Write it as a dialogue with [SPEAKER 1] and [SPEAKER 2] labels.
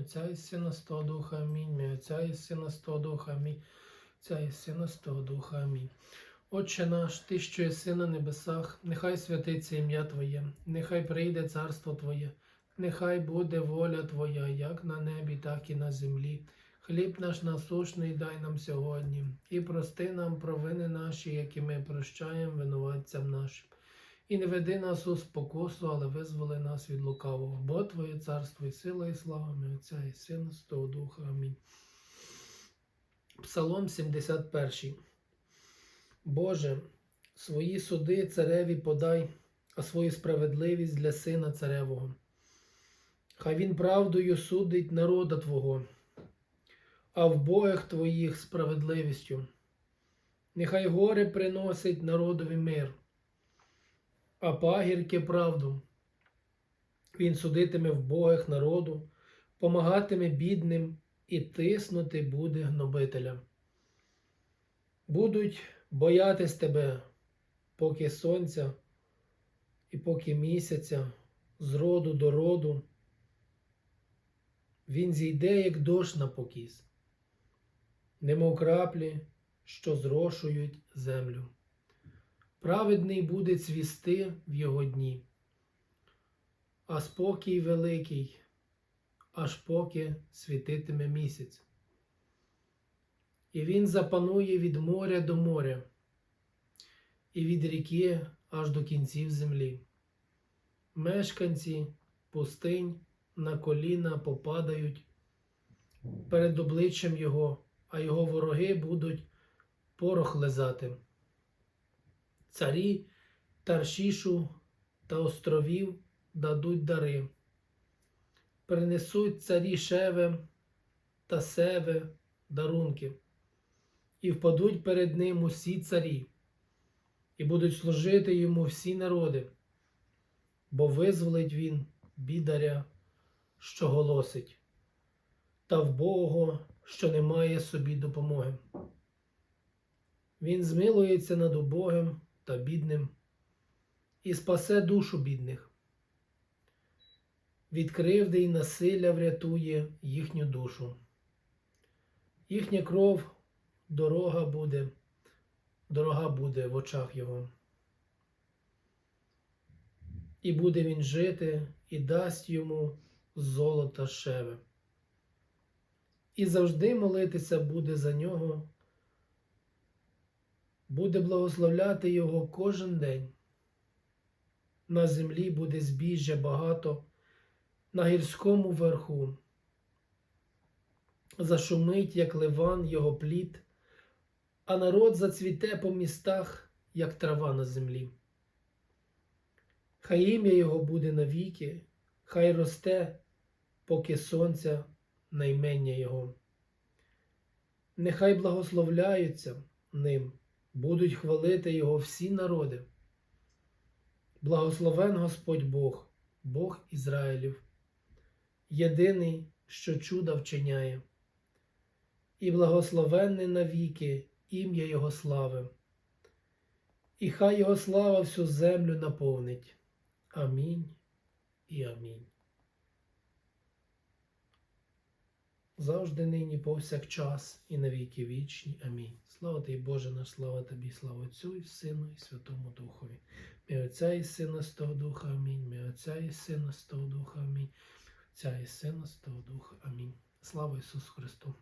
[SPEAKER 1] Отця і Сина Святого Духа, амінь. Отця і Сина Святого Духа, амінь. Отця і Сина Святого Духа, амінь. Отче наш, Ти, що єси на небесах, нехай святиться ім'я Твоє, нехай прийде царство Твоє, нехай буде воля Твоя, як на небі, так і на землі. Хліб наш насушний дай нам сьогодні, і прости нам провини наші, які ми прощаємо винуватцям нашим. І не веди нас у спокусу, але визволи нас від лукавого. Бо Твоє царство і сила, і слава ми Отця і Сина, Святого Духа. Амінь. Псалом 71. Боже, свої суди цареві подай, а свою справедливість для сина царевого. Хай він правдою судить народа Твого, а в боях Твоїх справедливістю. Нехай горе приносить народові мир, а пагірки правду. Він судитиме в боях народу, помагатиме бідним і тиснути буде гнобителям. Будуть боятись тебе, поки сонця і поки місяця, з роду до роду. Він зійде, як дощ на покіс, немов краплі, що зрошують землю. Праведний буде цвісти в його дні, а спокій великий, аж поки світитиме місяць. І він запанує від моря до моря, і від ріки аж до кінців землі. Мешканці пустинь на коліна попадають перед обличчям Його, а його вороги будуть порох лизати. Царі Таршішу та островів дадуть дари, принесуть царі Шеве та Севе дарунки, і впадуть перед ним усі царі, і будуть служити йому всі народи, бо визволить він бідаря, що голосить, та вбогого, що не має собі допомоги. Він змилується над убогим та бідним і спасе душу бідних. Від кривди й насилля врятує їхню душу. Їхня кров дорога буде, дорога буде в очах його. І буде він жити, і дасть йому золота шеве. І завжди молитися буде за нього, буде благословляти його кожен день. На землі буде збіжжя багато, на гірському верху. Зашумить, як ливан, його плід, а народ зацвіте по містах, як трава на землі. Хай ім'я його буде навіки, хай росте, поки сонця наймення його. Нехай благословляються ним, будуть хвалити його всі народи. Благословен Господь Бог, Бог Ізраїлів, єдиний, що чуда вчиняє, і благословенне навіки ім'я Його слави, і хай Його слава всю землю наповнить. Амінь і амінь. Завжди нині, повсякчас, і навіки вічні. Амінь. Слава тобі, Боже наш, слава тобі, слава Отцю і Сину, і Святому Духові. Мій Отця і Сина з того Духа, Амінь. Мій Отця і Сина з того Духа, Амінь. Отця і Сина з того Духа, Амінь. Слава Ісусу Христу!